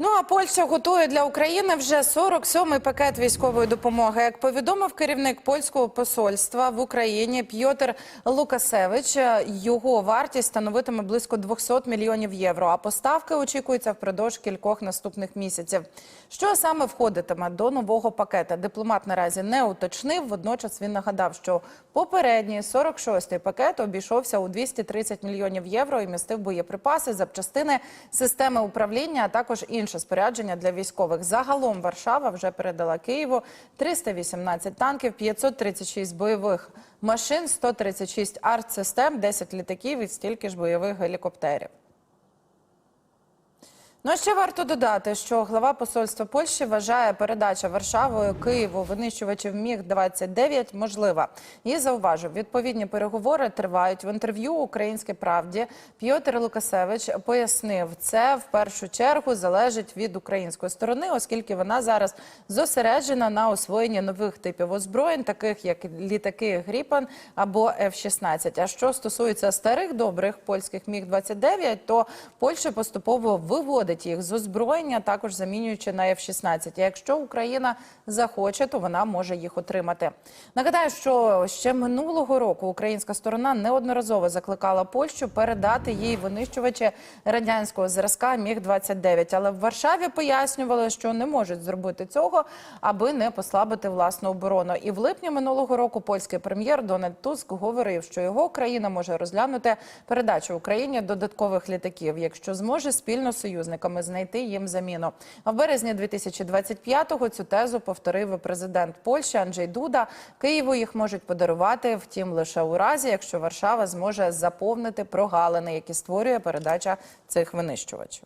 Ну а Польща готує для України вже 47-й пакет військової допомоги. Як повідомив керівник польського посольства в Україні П'єтр Лукасевич, його вартість становитиме близько 200 мільйонів євро. А поставки очікуються впродовж кількох наступних місяців. Що саме входитиме до нового пакета? Дипломат наразі не уточнив. Водночас він нагадав, що попередній 46-й пакет обійшовся у 230 мільйонів євро і містив боєприпаси, запчастини, системи управління, а також інше спорядження для військових. Загалом Варшава вже передала Києву 318 танків, 536 бойових машин, 136 артсистем, 10 літаків і стільки ж бойових гелікоптерів. Ну, ще варто додати, що глава посольства Польщі вважає передача Варшавою Києву винищувачів Міг 29 можлива. І зауважив, відповідні переговори тривають в інтерв'ю Українській правді. П'єтр Лукасевич пояснив, це в першу чергу залежить від української сторони, оскільки вона зараз зосереджена на освоєнні нових типів озброєнь, таких як літаки Гріпан або F-16. А що стосується старих добрих польських міг 29 то Польща поступово виводить їх з озброєння, також замінюючи на F-16. А якщо Україна захоче, то вона може їх отримати. Нагадаю, що ще минулого року українська сторона неодноразово закликала Польщу передати їй винищувачі радянського зразка Міг 29 але в Варшаві пояснювали, що не можуть зробити цього, аби не послабити власну оборону. І в липні минулого року польський прем'єр Дональд Туск говорив, що його країна може розглянути передачу Україні додаткових літаків, якщо зможе спільно з союзниками знайти їм заміну. А в березні 2025-го цю тезу повторив президент Польщі Анджей Дуда. Києву їх можуть подарувати, втім лише у разі, якщо Варшава зможе заповнити прогалини, які створює передача цих винищувачів.